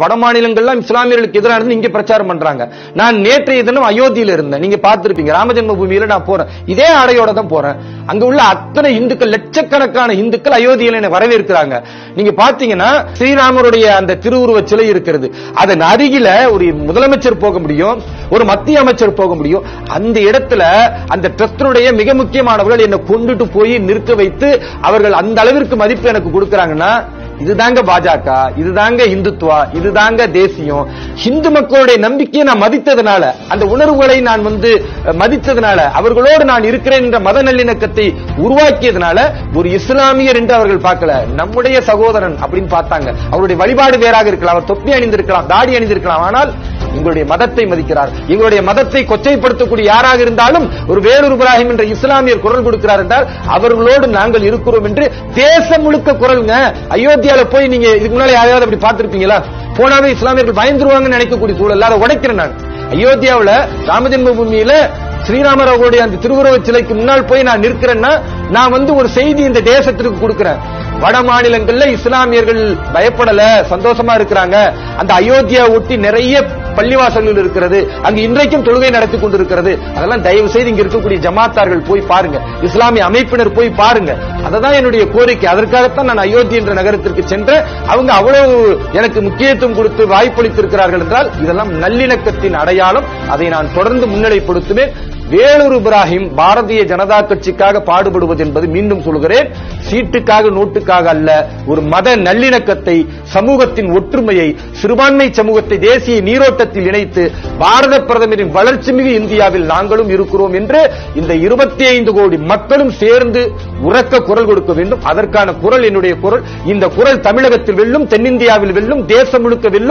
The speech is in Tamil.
வட மாநிலங்கள்லாம் இஸ்லாமியர்களுக்கு எதிரானது இங்க பிரச்சாரம் பண்றாங்க. நான் நேற்றைய தினம் அயோத்தியில இருந்தேன். நீங்க பார்த்திருப்பீங்க. ராமஜென்ம பூமியில நான் போறேன். இதே ஆடையோட தான் போறேன். அங்க உள்ள அத்தனை இந்துக்கள் லட்சக்கணக்கான இந்துக்கள் அயோத்தியில என்னை வரவேற்கிறாங்க. நீங்க பாத்தீங்கன்னா ஸ்ரீராமருடைய அந்த திருவுருவ சிலை இருக்கிறது. அதன் அருகில ஒரு முதலமைச்சர் போக முடியும் ஒரு மத்திய அமைச்சர் போக முடியும். அந்த இடத்துல அந்த ட்ரஸ்டினுடைய மிக முக்கியமானவர்கள் என்னை கொண்டுட்டு போய் நிற்க வைத்து அவர்கள் அந்த அளவிற்கு மதிப்பு எனக்கு கொடுக்கறாங்கன்னா இதுதாங்க பாஜக இதுதாங்க இந்துத்துவா இதுதாங்க தேசியம். இந்து மக்களுடைய நம்பிக்கையை நான் மதித்ததுனால அந்த உணர்வுகளை நான் வந்து மதித்ததுனால அவர்களோடு நான் இருக்கிறேன் என்ற மத நல்லிணக்கத்தை உருவாக்கியதுனால ஒரு இஸ்லாமியர் என்று அவர்கள் பார்க்கல. நம்முடைய சகோதரன் அப்படின்னு பார்த்தாங்க. அவருடைய வழிபாடு வேறாக இருக்கலாம் அவர் தொப்பி அணிந்திருக்கலாம் தாடி அணிந்திருக்கலாம். ஆனால் எங்களுடைய மதத்தை மதிக்கிறார். எங்களுடைய மதத்தை கொச்சைப்படுத்தக்கூடிய யாராக இருந்தாலும் ஒரு வேலூர் இப்ராஹிம் என்ற இஸ்லாமியர் குரல் கொடுக்கிறார் என்றால் அவர்களோடு நாங்கள் இருக்கிறோம் என்று தேசம் முழுக்க குரல்ங்க. அயோத்தியால போய் நீங்க இதுக்கு முன்னாடி யாரையாவது அப்படி பார்த்திருப்பீங்களா? போனாவே இஸ்லாமியர்கள் பயந்துருவாங்கன்னு நினைக்கக்கூடிய சூழல் அதை உடைக்கிறேன் நான். அயோத்தியாவுல ராமஜென்ம பூமியில ஸ்ரீராமர் அவருடைய அந்த திருவுருவ சிலைக்கு முன்னால் போய் நான் நிற்கிறேன்னா நான் வந்து ஒரு செய்தி இந்த தேசத்திற்கு கொடுக்கிறேன். வட மாநிலங்கள்ல இஸ்லாமியர்கள் பயப்படல சந்தோஷமா இருக்கிறாங்க. அந்த அயோத்தியா ஒட்டி நிறைய பள்ளிவாசல்கள் இருக்கிறது அங்கு இன்றைக்கும் தொழுகை நடத்தி கொண்டிருக்கிறது. அதெல்லாம் தயவு செய்து இங்க இருக்கக்கூடிய ஜமாத்தார்கள் போய் பாருங்க. இஸ்லாமிய அமைப்பினர் போய் பாருங்க. அததான் என்னுடைய கோரிக்கை. அதற்காகத்தான் நான் அயோத்தி என்ற நகரத்திற்கு சென்ற அவங்க அவ்வளவு எனக்கு முக்கியத்துவம் கொடுத்து வாய்ப்பளித்திருக்கிறார்கள் என்றால் இதெல்லாம் நல்லிணக்கத்தின் அடையாளம். அதை நான் தொடர்ந்து முன்னிலைப்படுத்துவேன். வேலூர் இப்ராஹிம் பாரதிய ஜனதா கட்சிக்காக பாடுபடுவது என்பது மீண்டும் சொல்கிறேன். சீட்டுக்காக நோட்டுக்காக அல்ல ஒரு மத நல்லிணக்கத்தை சமூகத்தின் ஒற்றுமையை சிறுபான்மை சமூகத்தை தேசிய நீரோட்டத்தில் இணைத்து பாரத பிரதமரின் வளர்ச்சி மிகு இந்தியாவில் நாங்களும் இருக்கிறோம் என்று இந்த இருபத்தி ஐந்து கோடி மக்களும் சேர்ந்து உறக்க குரல் கொடுக்க வேண்டும். அதற்கான குரல் என்னுடைய குரல். இந்த குரல் தமிழகத்தில் வெல்லும் தென்னிந்தியாவில் வெல்லும் தேசம் முழுக்க வெல்லும்